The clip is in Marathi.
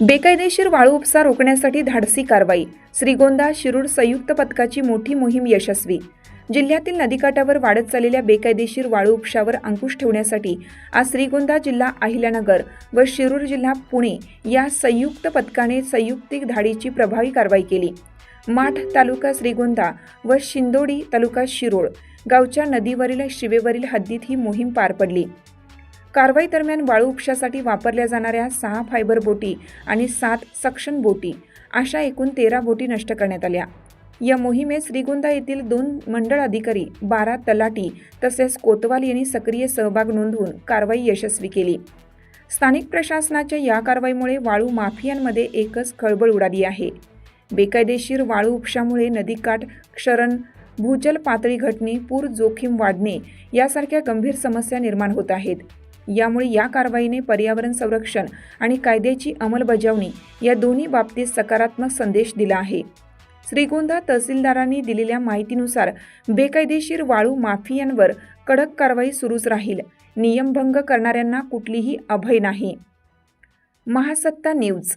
बेकायदेशीर वाळू उपसा रोखण्यासाठी धाडसी कारवाई. श्रीगोंदा शिरूर संयुक्त पथकाची मोठी मोहीम यशस्वी. जिल्ह्यातील नदीकाठावर वाढत चाललेल्या बेकायदेशीर वाळू उपशावर अंकुश ठेवण्यासाठी आज श्रीगोंदा जिल्हा अहिल्यानगर व शिरूर जिल्हा पुणे या संयुक्त पथकाने संयुक्तिक धाडीची प्रभावी कारवाई केली. माठ तालुका श्रीगोंदा व शिंदोडी तालुका शिरोळ गावच्या नदीवरील शिवेवरील हद्दीत ही मोहीम पार पडली. कारवाई दरम्यान वाळू उपशासाठी वापरल्या जाणाऱ्या सहा फायबर बोटी आणि सात सक्शन बोटी अशा एकूण तेरा बोटी नष्ट करण्यात आल्या. या मोहिमेत श्रीगोंदा येथील दोन मंडळ अधिकारी बारा तलाटी तसेच कोतवाल यांनी सक्रिय सहभाग नोंदवून कारवाई यशस्वी केली. स्थानिक प्रशासनाच्या या कारवाईमुळे वाळू माफियांमध्ये एकच खळबळ उडाली आहे. बेकायदेशीर वाळू उपशामुळे नदीकाठ क्षरण भूजल पातळी घटणे पूर जोखीम वाढणे यासारख्या गंभीर समस्या निर्माण होत आहेत. यामुळे या कारवाईने पर्यावरण संरक्षण आणि कायद्याची अंमलबजावणी या दोन्ही बाबतीत सकारात्मक संदेश दिला आहे. श्रीगोंदा तहसीलदारांनी दिलेल्या माहितीनुसार बेकायदेशीर वाळू माफियांवर कडक कारवाई सुरूच राहील. नियमभंग करणाऱ्यांना कुठलीही अभय नाही. महासत्ता न्यूज.